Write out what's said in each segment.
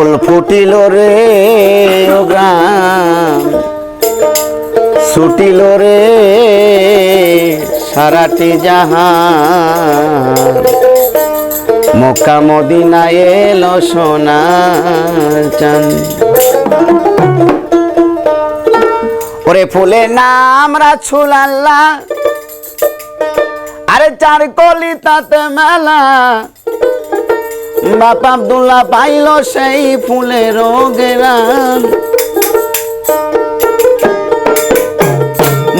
ফুল ফুটিল রে ও গ্রাম ছুটিল রে সারাটি জাহান। মক্কা মদিনায় এলো সোনার চান ওরে ফুলে নাম রাছুল আল্লাহ আরে চার কলি তাতে মেলা। বাপ আব্দুল্লাহ পাইল সেই ফুলের গেরান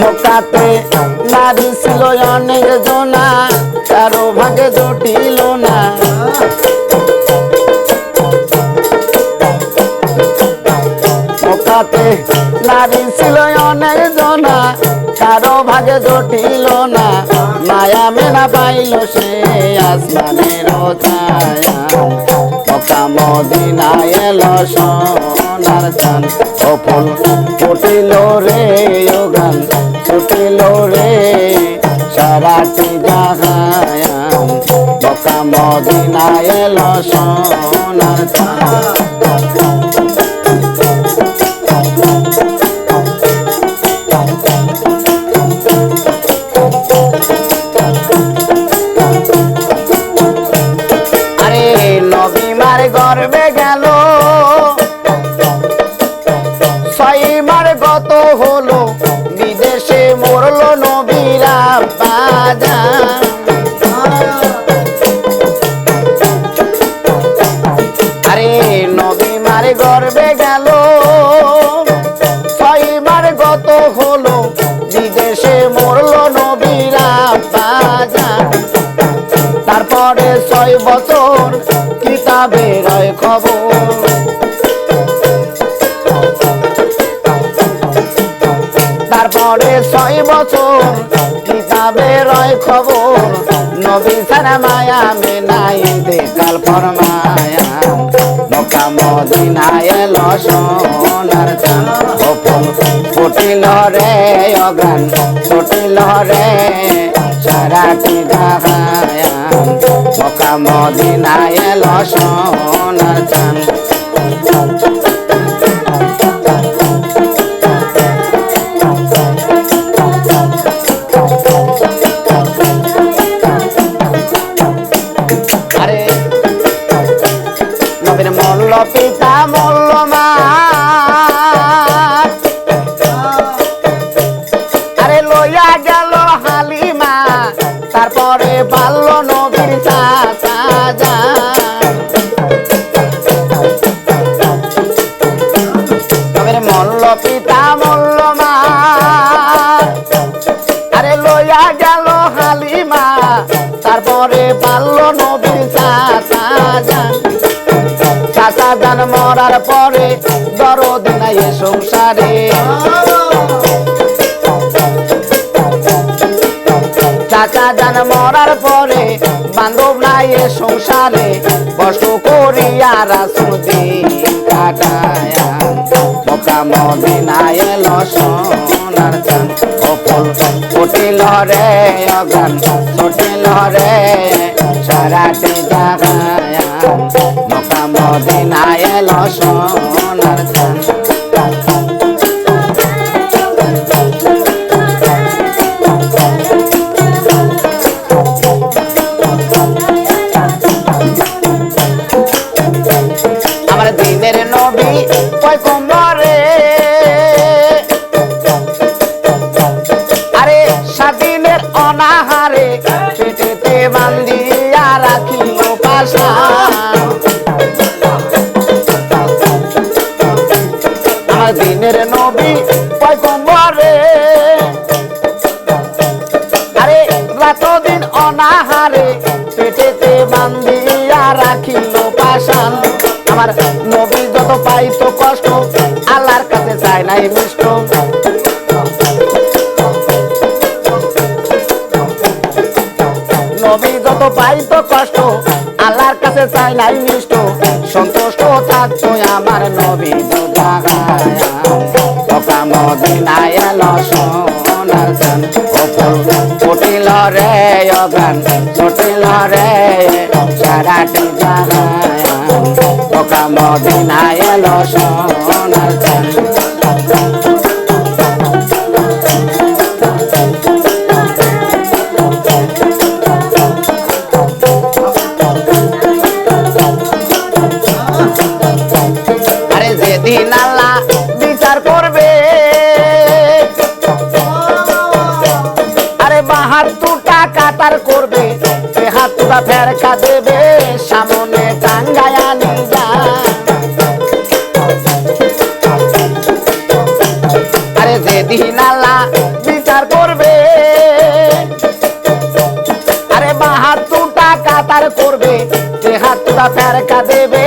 মকাতে নারী ছিল অনেক জনা, কারও ভাগে জটিল না। মকাতে নারী ছিল অনেক জনা, কারও ভাগে জটিল না। মায়া মেনা পাইল সে আসমানের ছায়া মকা মদিনায় এলো সোনার চান ও ফুল ফুটিল রে ও ছুটিল রে সারাটি জাহায়ান। মকা মদিনায় এলো সোনার চান গেল। ছয় গত হলো, বিদেশে মরলো নবীরা বাজা আরে নবী মার গর্বে গেল। ছয় গত হলো, বিদেশে মরলো নবীরা বাজা তারপরে ছয় বছর কিতাবে রয় খবর। তারপরে ছয় বছর কিতাবে রয় খবর। নবী সারা মায়া মে নাই দেখাল ফরমায়া। মক্কা মদিনায় এলো সোনার চান ফুটিল রে অগান ফুটিল রে সারাটি ঢাকায়া মকা মদিনায় এলো সোনার চান। মল্ল পিতা মল্ল মা আরে লইয়া গেল হালিমা, তারপরে পারল নবীর চাচা যান মরার পরে দরদ নাই সংসারে। চাচা যান মরার পরে বান্ধব নাই সংসারে। কষ্ট করিয়া রাসুদি মদিনায় এলো সোনার চান অপল ফুটিল রে অগান ছুটিল রে সারাটি জাগায়া মকা মদিনায় এলো সোনার চান স্বাধীনের অনাহারে পেটেতে বান্দিয়া রাখিল পাশা। দিনের নবী পয়গম্বরে আরে রাত দিন অনাহারে পেটেতে বান্দিয়া রাখিল পাশান আমার নবী যত পাইতো কষ্ট, আল্লাহর কাছে চাই নাই মিষ্ট যত পাইতো কষ্ট, আল্লাহর কাছে চাই নাই মিষ্ট। সন্তুষ্ট থাকতো আমার নবী দুজাগায়া মদিনায় এলো সোনার ফুল ফুটিল রে অগান ফুটিল রে সারাটি জাগায়া। মক্কা মদিনা এলো কাতার করবে, সে হাতটা ফেরকা দেবে, সামনে টাঙ্গায়া নিয়ে যা। আরে যেদিন আল্লাহ বিচার করবে, আরে বাহাত্তরটা কাতার করবে, সে হাতটা ফেরকা দেবে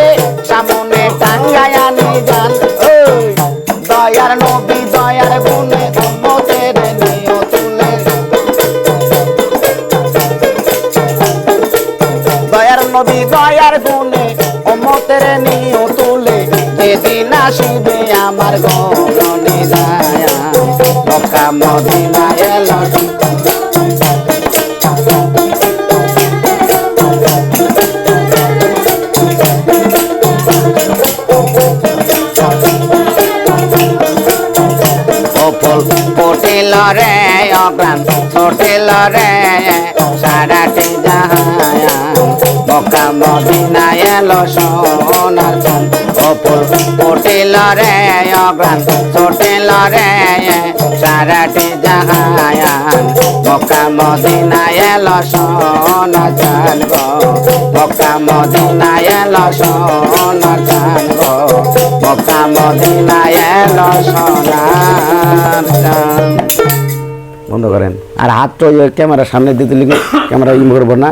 আসিবে আমার গরণে যায়। মক্কা মদিনা এলো অফল পটেল রে অগ্রাম ছোটেল রে, সারাটি জাহায়া মক্কা মদিনা এলো অফল পটেল রে অগ্রাম ছোটেল রে সারাটি জাহায়া মক্কা মদিনা এলো সোনার চান গো মক্কা মদিনা এলো সোনার চান গো মদিনা এলো চান বন্ধ করেন। আর হাতটা ওই ক্যামেরার সামনে দিতে লিখে ক্যামেরা ইম করব না।